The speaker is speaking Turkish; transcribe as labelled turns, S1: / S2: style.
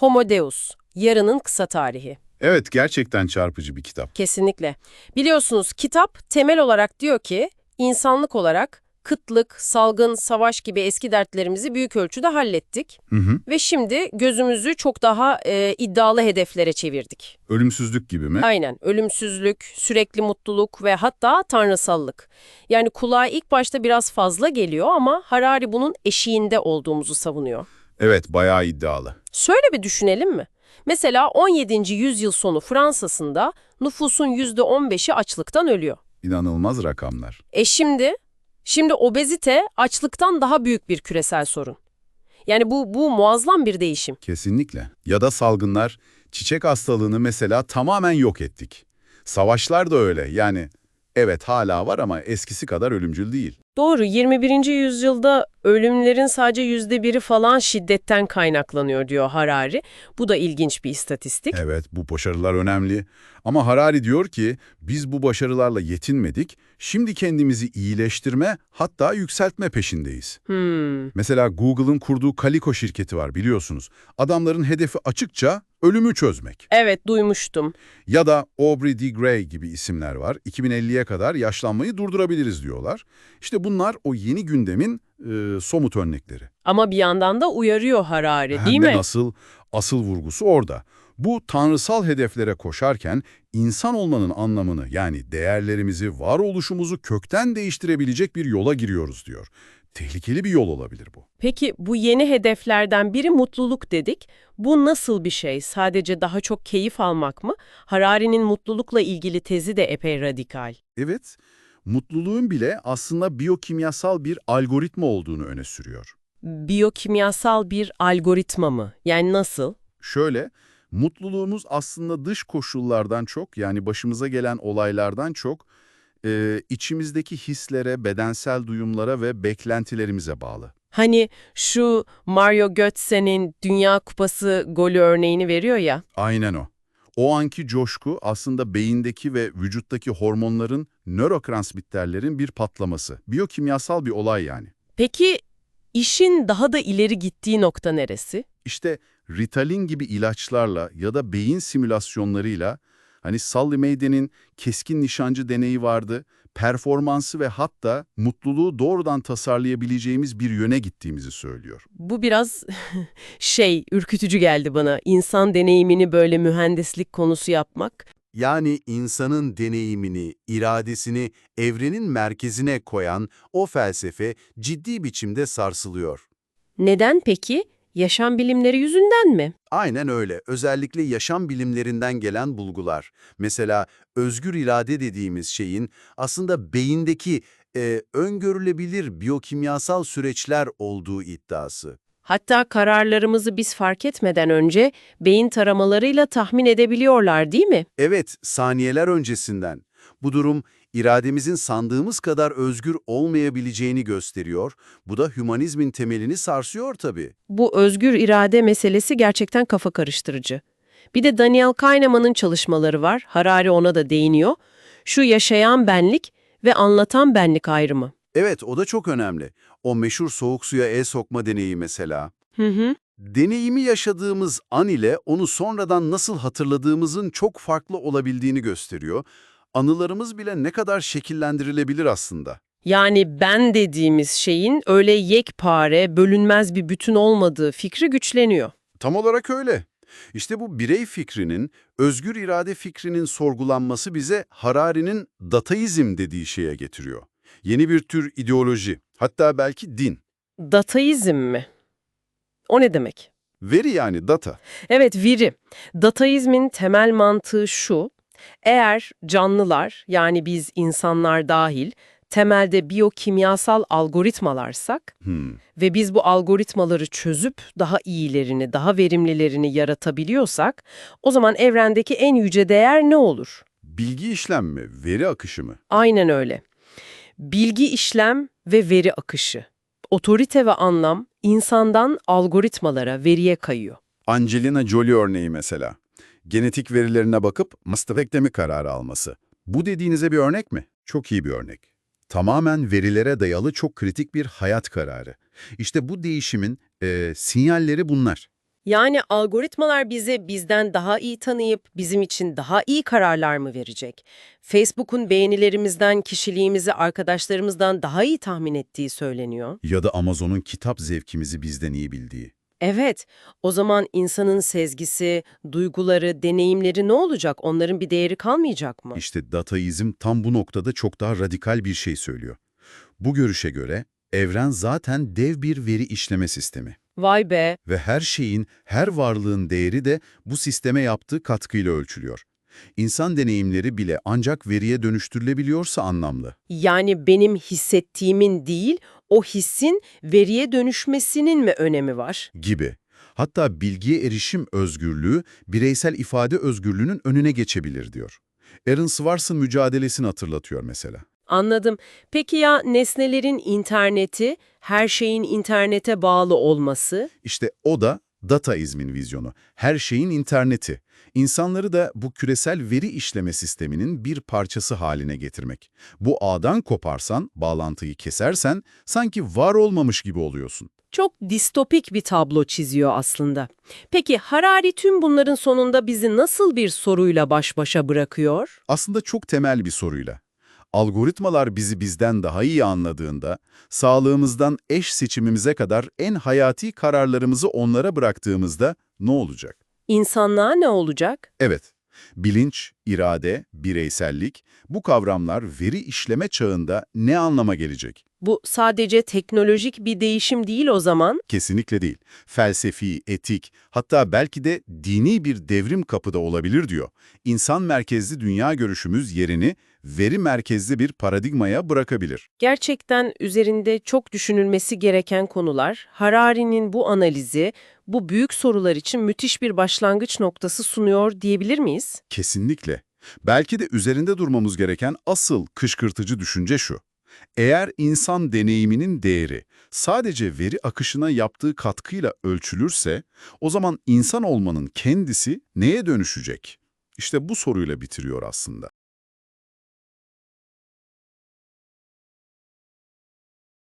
S1: Homo Deus, Yarının Kısa Tarihi.
S2: Evet, gerçekten çarpıcı bir kitap.
S1: Kesinlikle. Biliyorsunuz kitap temel olarak diyor ki insanlık olarak kıtlık, salgın, savaş gibi eski dertlerimizi büyük ölçüde hallettik.
S2: Hı hı.
S1: Ve şimdi gözümüzü çok daha e, iddialı hedeflere çevirdik.
S2: Ölümsüzlük gibi mi?
S1: Aynen. Ölümsüzlük, sürekli mutluluk ve hatta tanrısallık. Yani kulağa ilk başta biraz fazla geliyor ama Harari bunun eşiğinde olduğumuzu savunuyor.
S2: Evet, bayağı iddialı.
S1: Şöyle bir düşünelim mi? Mesela 17. yüzyıl sonu Fransa'sında nüfusun %15'i açlıktan ölüyor.
S2: İnanılmaz rakamlar.
S1: E şimdi? Şimdi obezite açlıktan daha büyük bir küresel sorun. Yani bu, bu muazzam bir değişim.
S2: Kesinlikle. Ya da salgınlar, çiçek hastalığını mesela tamamen yok ettik. Savaşlar da öyle. Yani evet hala var ama eskisi kadar ölümcül değil.
S1: Doğru, 21. yüzyılda ölümlerin sadece %1'i falan şiddetten kaynaklanıyor diyor Harari. Bu da ilginç bir istatistik.
S2: Evet, bu başarılar önemli. Ama Harari diyor ki biz bu başarılarla yetinmedik, şimdi kendimizi iyileştirme hatta yükseltme peşindeyiz.
S1: Hmm,
S2: Mesela Google'ın kurduğu Calico şirketi var biliyorsunuz. Adamların hedefi açıkça ölümü çözmek.
S1: evet duymuştum.
S2: Ya da Aubrey de Grey gibi isimler var. 2050'ye kadar yaşlanmayı durdurabiliriz diyorlar. İşte bunlar o yeni gündemin e, somut örnekleri.
S1: Ama bir yandan da uyarıyor Harari
S2: Hem
S1: değil
S2: de
S1: mi?
S2: nasıl? Asıl vurgusu orada. Bu tanrısal hedeflere koşarken insan olmanın anlamını yani değerlerimizi, varoluşumuzu kökten değiştirebilecek bir yola giriyoruz diyor. Tehlikeli bir yol olabilir bu.
S1: Peki bu yeni hedeflerden biri mutluluk dedik. Bu nasıl bir şey? Sadece daha çok keyif almak mı? Harari'nin mutlulukla ilgili tezi de epey radikal.
S2: Evet, mutluluğun bile aslında biyokimyasal bir algoritma olduğunu öne sürüyor.
S1: Biyokimyasal bir algoritma mı? Yani nasıl?
S2: Şöyle, mutluluğumuz aslında dış koşullardan çok yani başımıza gelen olaylardan çok e, içimizdeki hislere, bedensel duyumlara ve beklentilerimize bağlı.
S1: Hani şu Mario Götze'nin Dünya Kupası golü örneğini veriyor ya.
S2: Aynen o. O anki coşku aslında beyindeki ve vücuttaki hormonların, nörotransmitterlerin bir patlaması. Biyokimyasal bir olay yani.
S1: Peki işin daha da ileri gittiği nokta neresi?
S2: İşte Ritalin gibi ilaçlarla ya da beyin simülasyonlarıyla hani Sally Mayden'in keskin nişancı deneyi vardı, performansı ve hatta mutluluğu doğrudan tasarlayabileceğimiz bir yöne gittiğimizi söylüyor.
S1: Bu biraz şey, ürkütücü geldi bana. İnsan deneyimini böyle mühendislik konusu yapmak.
S3: Yani insanın deneyimini, iradesini evrenin merkezine koyan o felsefe ciddi biçimde sarsılıyor.
S1: Neden peki? Yaşam bilimleri yüzünden mi?
S3: Aynen öyle. Özellikle yaşam bilimlerinden gelen bulgular. Mesela özgür irade dediğimiz şeyin aslında beyindeki e, öngörülebilir biyokimyasal süreçler olduğu iddiası.
S1: Hatta kararlarımızı biz fark etmeden önce beyin taramalarıyla tahmin edebiliyorlar değil mi?
S3: Evet, saniyeler öncesinden. Bu durum irademizin sandığımız kadar özgür olmayabileceğini gösteriyor. Bu da hümanizmin temelini sarsıyor tabii.
S1: Bu özgür irade meselesi gerçekten kafa karıştırıcı. Bir de Daniel Kahneman'ın çalışmaları var. Harari ona da değiniyor. Şu yaşayan benlik ve anlatan benlik ayrımı.
S3: Evet, o da çok önemli. O meşhur soğuk suya el sokma deneyi mesela.
S1: Hı hı.
S3: Deneyimi yaşadığımız an ile onu sonradan nasıl hatırladığımızın çok farklı olabildiğini gösteriyor. Anılarımız bile ne kadar şekillendirilebilir aslında.
S1: Yani ben dediğimiz şeyin öyle yekpare, bölünmez bir bütün olmadığı fikri güçleniyor.
S3: Tam olarak öyle. İşte bu birey fikrinin, özgür irade fikrinin sorgulanması bize Harari'nin dataizm dediği şeye getiriyor. Yeni bir tür ideoloji, hatta belki din.
S1: Dataizm mi? O ne demek?
S3: Veri yani data.
S1: Evet, veri. Dataizmin temel mantığı şu, eğer canlılar, yani biz insanlar dahil, temelde biyokimyasal algoritmalarsak
S3: Hmm.
S1: ve biz bu algoritmaları çözüp daha iyilerini, daha verimlilerini yaratabiliyorsak, o zaman evrendeki en yüce değer ne olur?
S3: Bilgi işlenme, veri akışı mı?
S1: Aynen öyle. Bilgi işlem ve veri akışı. Otorite ve anlam insandan algoritmalara, veriye kayıyor.
S2: Angelina Jolie örneği mesela. Genetik verilerine bakıp mastektomi kararı alması. Bu dediğinize bir örnek mi? Çok iyi bir örnek. Tamamen verilere dayalı çok kritik bir hayat kararı. İşte bu değişimin e, sinyalleri bunlar.
S1: Yani algoritmalar bizi bizden daha iyi tanıyıp bizim için daha iyi kararlar mı verecek? Facebook'un beğenilerimizden, kişiliğimizi arkadaşlarımızdan daha iyi tahmin ettiği söyleniyor.
S2: Ya da Amazon'un kitap zevkimizi bizden iyi bildiği.
S1: Evet, o zaman insanın sezgisi, duyguları, deneyimleri ne olacak? Onların bir değeri kalmayacak mı?
S2: İşte dataizm tam bu noktada çok daha radikal bir şey söylüyor. Bu görüşe göre evren zaten dev bir veri işleme sistemi.
S1: Vay be,
S2: Ve her şeyin, her varlığın değeri de bu sisteme yaptığı katkıyla ölçülüyor. İnsan deneyimleri bile ancak veriye dönüştürülebiliyorsa anlamlı.
S1: yani benim hissettiğimin değil, o hissin veriye dönüşmesinin mi önemi var?
S2: Gibi. Hatta bilgiye erişim özgürlüğü, bireysel ifade özgürlüğünün önüne geçebilir diyor. Aaron Swartz'ın mücadelesini hatırlatıyor mesela.
S1: Anladım. Peki ya nesnelerin interneti, her şeyin internete bağlı olması?
S2: İşte o da dataizmin vizyonu. Her şeyin interneti. İnsanları da bu küresel veri işleme sisteminin bir parçası haline getirmek. Bu ağdan koparsan, bağlantıyı kesersen sanki var olmamış gibi oluyorsun.
S1: Çok distopik bir tablo çiziyor aslında. Peki Harari tüm bunların sonunda bizi nasıl bir soruyla baş başa bırakıyor?
S2: Aslında çok temel bir soruyla. Algoritmalar bizi bizden daha iyi anladığında, sağlığımızdan eş seçimimize kadar en hayati kararlarımızı onlara bıraktığımızda ne olacak?
S1: İnsanlığa ne olacak?
S2: Evet, bilinç, irade, bireysellik, bu kavramlar veri işleme çağında ne anlama gelecek?
S1: Bu sadece teknolojik bir değişim değil o zaman.
S2: Kesinlikle değil. Felsefi, etik, hatta belki de dini bir devrim kapıda olabilir diyor. İnsan merkezli dünya görüşümüz yerini veri merkezli bir paradigmaya bırakabilir.
S1: Gerçekten üzerinde çok düşünülmesi gereken konular. Harari'nin bu analizi, bu büyük sorular için müthiş bir başlangıç noktası sunuyor diyebilir miyiz?
S2: Kesinlikle. Belki de üzerinde durmamız gereken asıl kışkırtıcı düşünce şu. Eğer insan deneyiminin değeri sadece veri akışına yaptığı katkıyla ölçülürse, o zaman insan olmanın kendisi neye dönüşecek? İşte bu soruyla bitiriyor aslında.